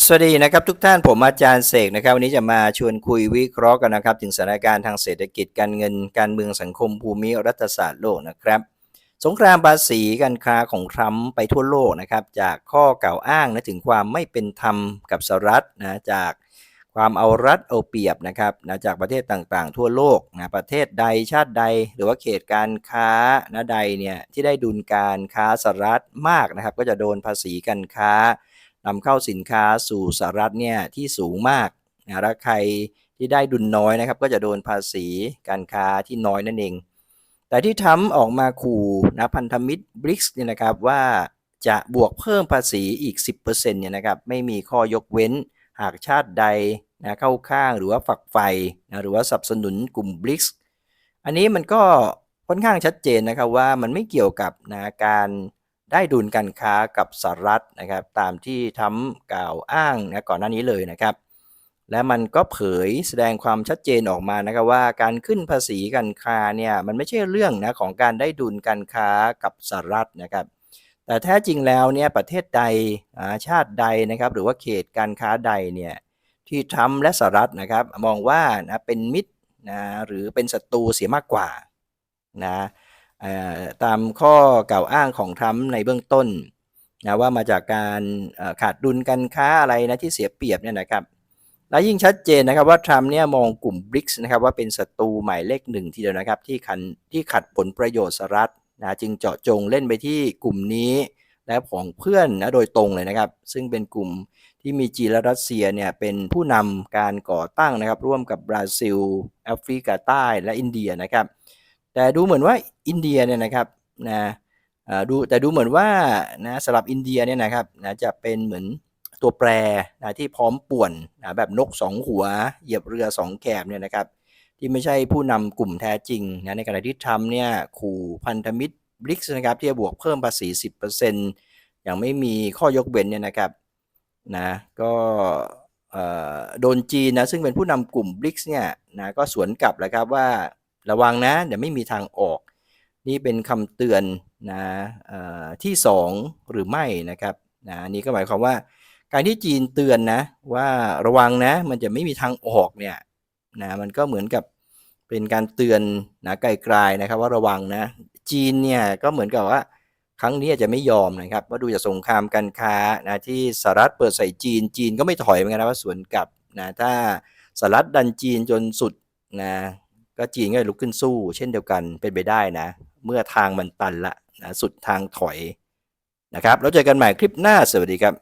สวัสดีนะครับทุกท่านผมอาจารย์เสกนะครับวันนี้จะมาชวนคุยวิเคราะห์กันนะครับ ถึงสถานการณ์ทางเศรษฐกิจการเงินการเมืองสังคมภูมิรัฐศาสตร์โลกนะครับ สงครามภาษีการค้าของทรัมป์ไปทั่วโลกนะครับจากข้อกล่าวอ้างนะถึงความไม่เป็นธรรมกับสหรัฐนะจากความเอารัดเอาเปรียบนะครับนะจากประเทศต่างๆ ทั่วโลกนะประเทศใดชาติใด หรือว่าเขตการค้านะใดเนี่ยที่ได้ดุลการค้าสหรัฐมากนะครับ ก็จะโดนภาษีการค้า นำเข้าสินค้าสู่สหรัฐเนี่ยที่สูงมากนะและใครที่ได้ดุลน้อยนะครับ ก็จะโดนภาษีการค้าที่น้อยนั่นเอง แต่ที่ทำออกมาขู่นะพันธมิตรบริกส์เนี่ยนะครับว่าจะบวกเพิ่มภาษีอีก 10%เนี่ยนะครับไม่มีข้อยกเว้นหากชาติใดนะเข้าข้างหรือว่าฝักใฝ่นะหรือว่าสนับสนุนกลุ่มบริกส์อันนี้มันก็ค่อนข้างชัดเจนนะครับว่ามันไม่เกี่ยวกับนะการ ได้ดุลการค้ากับสหรัฐนะครับตามที่ทำกล่าวอ้างนะก่อนหน้านี้เลยนะครับและมันก็เผยแสดงความชัดเจนออกมานะครับว่าการขึ้นภาษีการค้าเนี่ยมันไม่ใช่เรื่องนะของการได้ดุลการค้ากับสหรัฐนะครับแต่แท้จริงแล้วเนี่ยประเทศใดอาชาติใดนะครับหรือว่าเขตการค้าใดเนี่ยที่ทรัมป์และสหรัฐนะครับมองว่านะเป็นมิตรนะหรือเป็นศัตรูเสียมากกว่านะ ตามข้อกล่าวอ้างของทรัมป์ในเบื้องต้นนะว่ามาจากการขาดดุลการค้าอะไรนะที่เสียเปรียบเนี่ยนะครับและยิ่งชัดเจนนะครับว่าทรัมป์เนี่ยมองกลุ่มบริกส์นะครับว่าเป็นศัตรูหมายเลขหนึ่งทีเดียวนะครับที่ขันที่ขัดผลประโยชน์สหรัฐนะจึงเจาะจงเล่นไปที่กลุ่มนี้และของเพื่อนนะโดยตรงเลยนะครับ ซึ่งเป็นกลุ่มที่มีจีนและรัสเซียเนี่ยเป็นผู้นำการก่อตั้งนะครับร่วมกับบราซิลแอฟริกาใต้และอินเดียนะครับ แต่ดูเหมือนว่าอินเดียเนี่ยนะครับนะดูแต่ดูเหมือนว่านะสำหรับอินเดียเนี่ยนะครับนะจะเป็นเหมือนตัวแปรนะที่พร้อมป่วนนะแบบนกสองหัว เหยียบเรือสองแกบเนี่ยนะครับ ที่ไม่ใช่ผู้นำกลุ่มแท้จริงนะในขณะที่ทรัมป์เนี่ยขู่พันธมิตรบริกส์นะครับที่จะบวกเพิ่มภาษี 10%อย่างไม่มีข้อยกเว้นเนี่ยนะครับนะก็โดนจีนนะซึ่งเป็นผู้นำกลุ่มบริกส์เนี่ยนะก็สวนกลับแล้วครับว่า ระวังนะเดี๋ยวไม่มีทางออก นี่เป็นคำเตือนนะที่สองหรือไม่นะครับนะนี่ก็หมายความว่า การที่จีนเตือนนะว่าระวังนะมันจะไม่มีทางออกเนี่ยนะมันก็เหมือนกับเป็นการเตือนนะไกลๆนะครับว่าระวังนะจีนเนี่ยก็เหมือนกับว่าครั้งนี้อาจจะไม่ยอมนะครับว่าดูจากสงครามการค้านะที่สหรัฐเปิดใส่จีนจีนก็ไม่ถอยเหมือนกันนะว่าสวนกลับนะถ้าสหรัฐดันจีนจนสุดนะ ก็จีนก็ลุกขึ้นสู้ เช่นเดียวกันเป็นไปได้นะ เมื่อทางมันตันละนะสุดทางถอยนะครับ แล้วเจอกันใหม่คลิปหน้าสวัสดีครับ